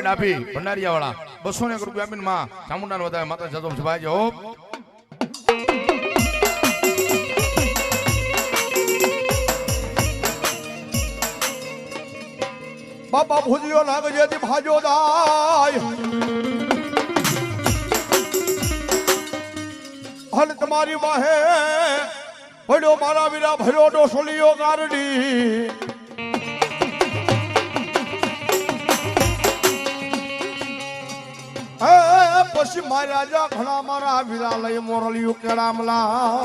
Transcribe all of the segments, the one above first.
પ્રવીણભાઈ ડાભી ભંડારીયા વાળા બસો ને એક રૂપિયા આપીને માં ચામુંડા વધારે માતા જતો ભાઈ જો. બાપા ભૂજ્યો લાગજે તી ભાજો દાય હલ તમારી વાહે પડ્યો મારા વીરા ભર્યો ડોસોલીઓ ગારડી. પછી માર્યા જા ઘણા મારા વિરા લઈ મોરલિયું કેળામલા.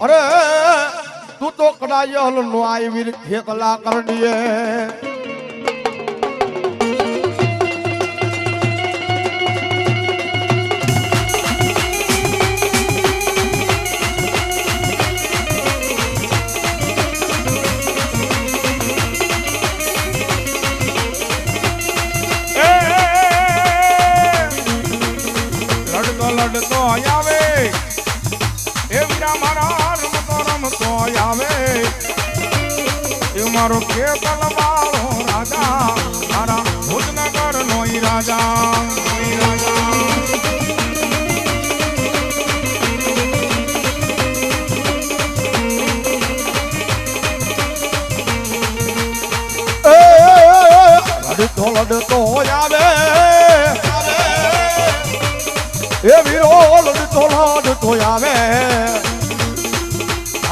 અરે, તું તો કડાયલ નો આવી ખેતલા કરડીએ. આવે. એ મારો કેતલ વાળો રાજા મારા ભુજનગર નો રાજા. લડતો આવે. એ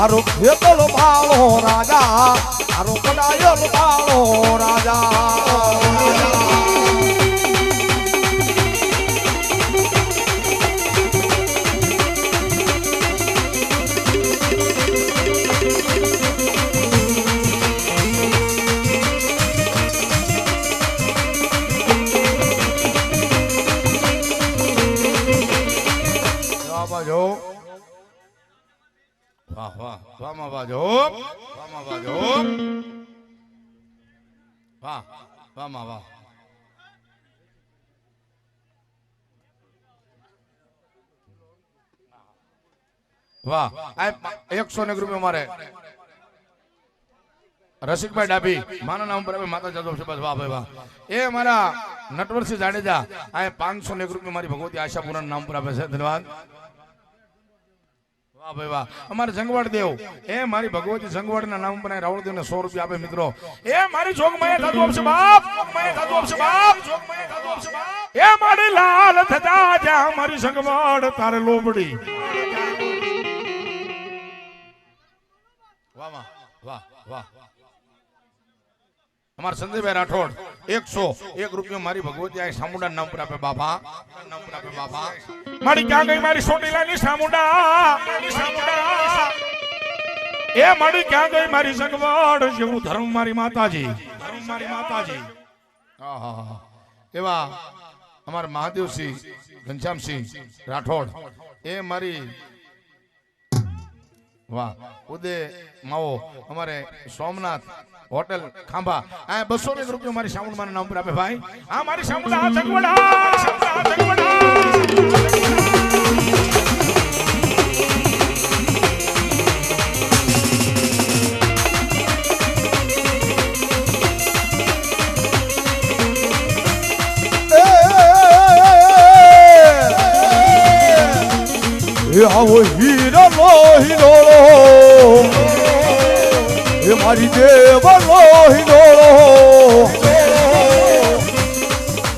મારો ખેતલ બાળો રાજા મારો કડાયલ બાળો રાજા. વાહ વાહ વાહ વાહમાં બાજો વાહ બાજો વાહ. વાહ એકસો ને રૂપિયા મારે. રસિકભાઈ ડાભી માના નામ પર હવે માતા જાદવ છે. બસ વાહ વાહ. એ મારા નટવરસિંહ જાડેજા, આ પાંચસો ને એક મારી ભગવતી આશાપુરા નામ પર આપે છે. ધન્યવાદ. વાહ વાહ. અમારે જંગવાડ દેવ. એ મારી ભગવતી જંગવાડ નામ પર રાવળ દેવ ને સો મિત્રો. એ મારી જોગમાયા દાદુ આપશે બાપ. એ મારી લાલ થતા જા મારી જંગવાડ, તારે લોબડી. વાહ. અમારા સંજયભાઈ રાઠોડ, એકસો એક રૂપિયો મારી ભગવતી આ સામુંડા નામ પર આપે બાપા. નામ પર આપે બાપા. મારી ક્યાં ગઈ મારી સોટીલાની સામુંડા? સામુંડા. એ મારી ક્યાં ગઈ મારી સગવડ જેવું ધર્મ મારી માતાજી. ધર્મ મારી માતાજી. એવા અમારા મહાદેવસિંહ, ઘનશ્યામસિંહ રાઠોડ, એ મારી વાહ ઉદય માવો અમારે સોમનાથ હોટેલ ખાંભા આ બસો એક રૂપિયા મારી સામુંડ મારા નામ પર આપે ભાઈ આ મારી સામુંડ આ જગવડા મારી આ જગવડા એ મારી દેવ લો હીરો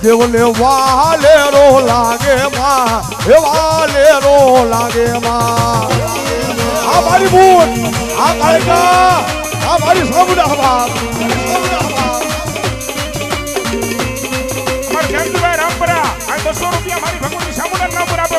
દેવલે વાલેરો લાગે માં, એ વાલેરો લાગે માં. આ મારી બૂન આ કાયકા આ મારી અમારે જયંતિભાઈ રામપરા, આ બસો રૂપિયા મારી ભગવતી સામુંડ નામ પર આપે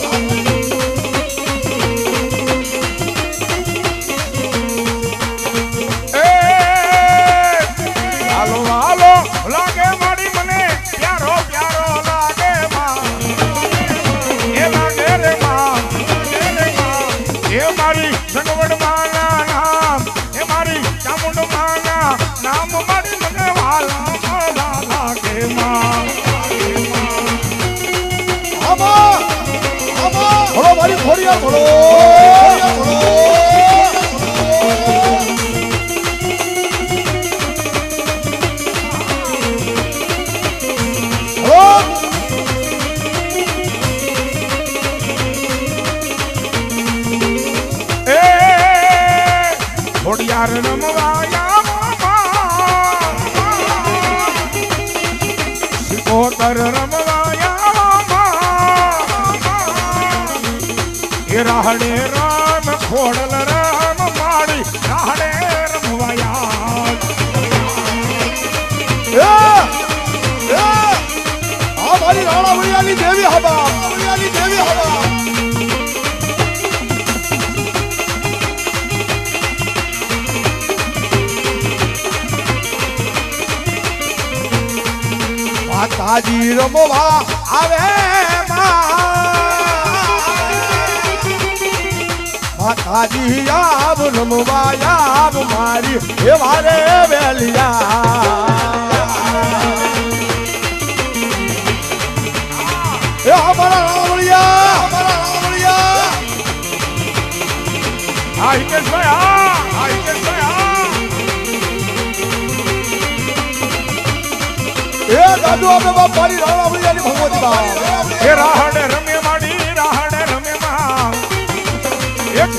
ખોડિયા ભલો ભલો એ ખોડિયાર રમવાયા સિકોતર રમવાયા રાહડે રામ, ખોડલ રામ માળી રાહડે રમવાયા મારી રાણા વડિયાની દેવી હવા વડિયાની દેવી હવા. માતાજી રમવા આવે માતાજી આવ આવ મારી એ વારે વેલિયા એ અમારા રાવળિયા અમારા રાવળિયા હા હિતેશભાઈ આ આ હિતેશભાઈ એ દાદુ આપણે બાપ મારી રાવળિયાની ભગવતી બા. એ રાહડે રમે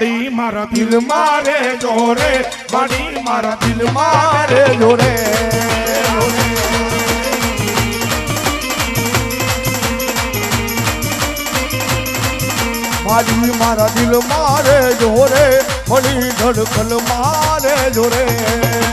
માડી મારા દિલ મારે જોરે માડી મારા દિલ મારે જોરે. મારી મારા દિલ મારે જોરે બડી ધડકલ મારે જોરે.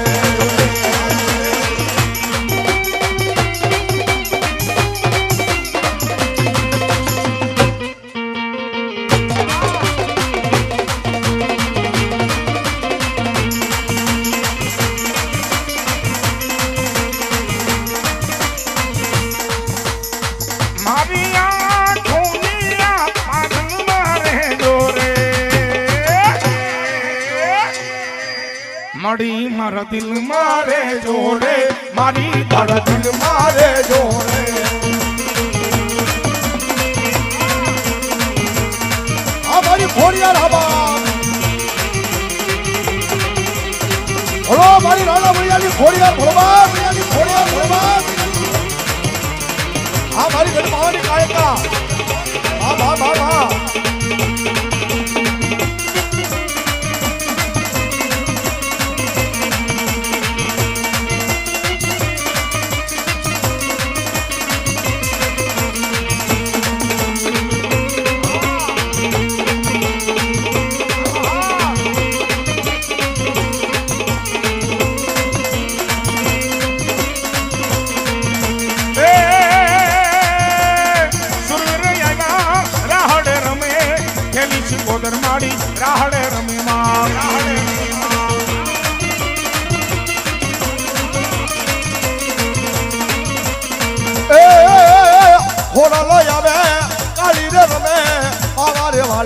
માડી મારા દિલ મારે જોડે, મારી તારા દિલ મારે જોડે. અમારી મારી રાબા ભલો મારી રાણા ભૈયાની ખોડિયાર ભોળવા ભૈયાની ખોડિયાર ભોળવા. આ મારી ગઢમાવાની કાયકા. હા હા હા હા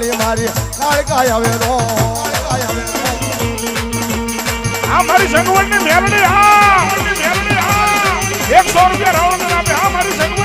વાળી મારી કાળકા આવે રો. આ મારી સંગવડની મેલડી હા હા એકસો રૂપિયા રાવણ આપે આ મારી સંગવડની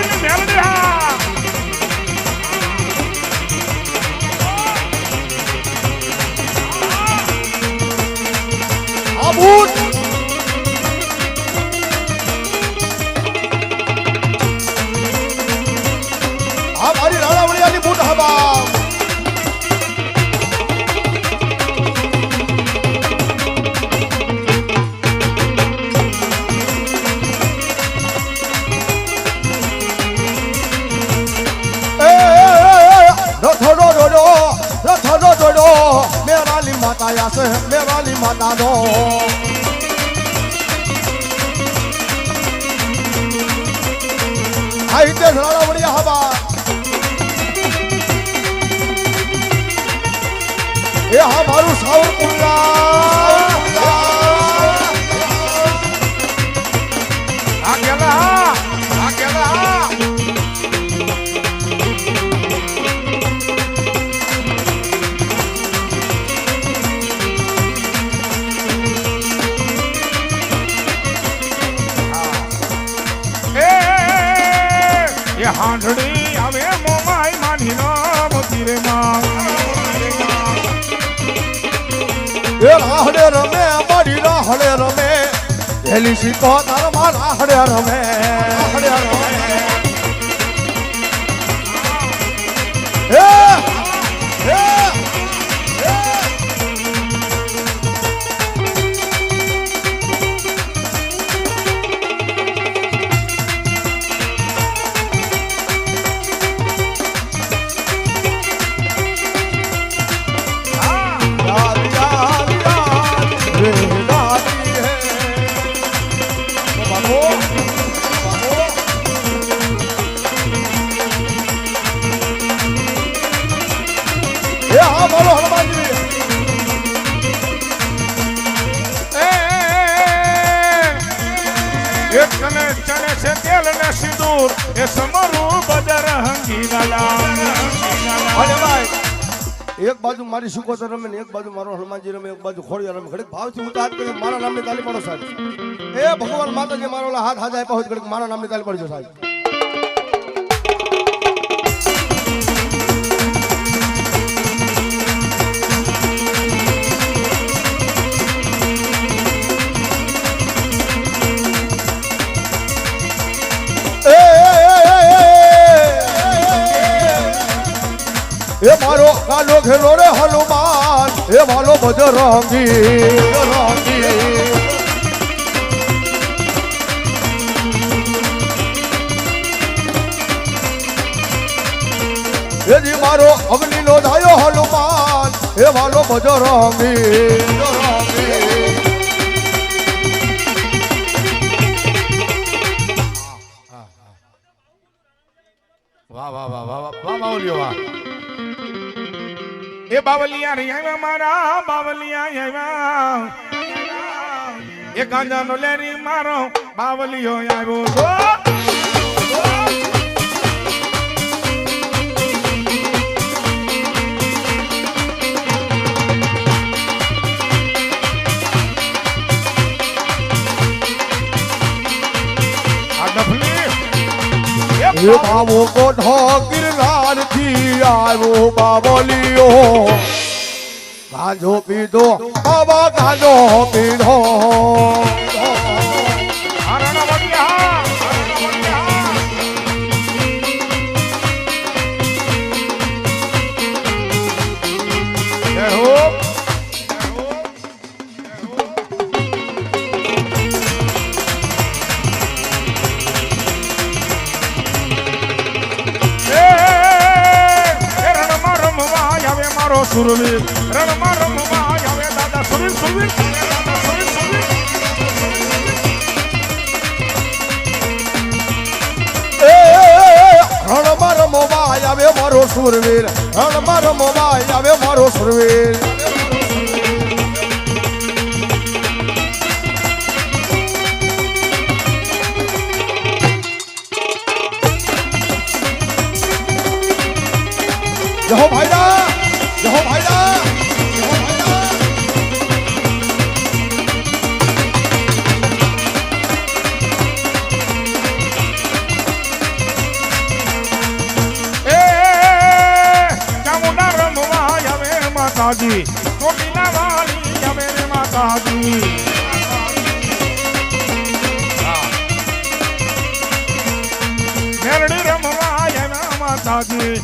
કાંધો આ રીતે વળિયા હવા એ હા મારું સાવરકુંડલા હેલી શીખો તારમાં રાહડે રમે હા બોલો, હનુમાનજી. એક ચણે છે તેલ ને સિંદૂર, એ સમરું બદર હંગી એક બાજુ મારી સુકોતર રમે ને એક બાજુ મારો હનુમાનજી રમે, એક બાજુ ખોડિયા રમે. ઘડીક ભાવથી હું તો હાથ કરી મારા નામની તાલી પડો સાહેબ. એ ભગવાન માતાજી મારો હાથ હાથ આપ્યા હોય ઘડીક મારા નામની તાલી પડજો સાહેબ. એ મારો બજરંગી બજરંગી એ જી મારો અગ્નિ નો ધાયો હનુમાન એ મારો બજરંગી બજરંગી વાહ વાહ વાહ વાહ વાહ વાહ વાહ એ બાવલિયા રે આવ્યા મારા, બાવલિયા આવ્યા. એ ગાંજાનો લેરી મારો, બાવલિયો આવ્યો છો એ બાબો કોઠો ગિરનારથી આવ્યો બાબલિયો ગાંજો પીધો બાબા ગાંજો પીધો. આવે મારો મોબાઈલ આવે મારો સુરવીર. જહો ભાઈડા માતાજી. ચોટીલા વાળી આવે રે માતાજી. મેરડી રમવા માતાજી માતાજી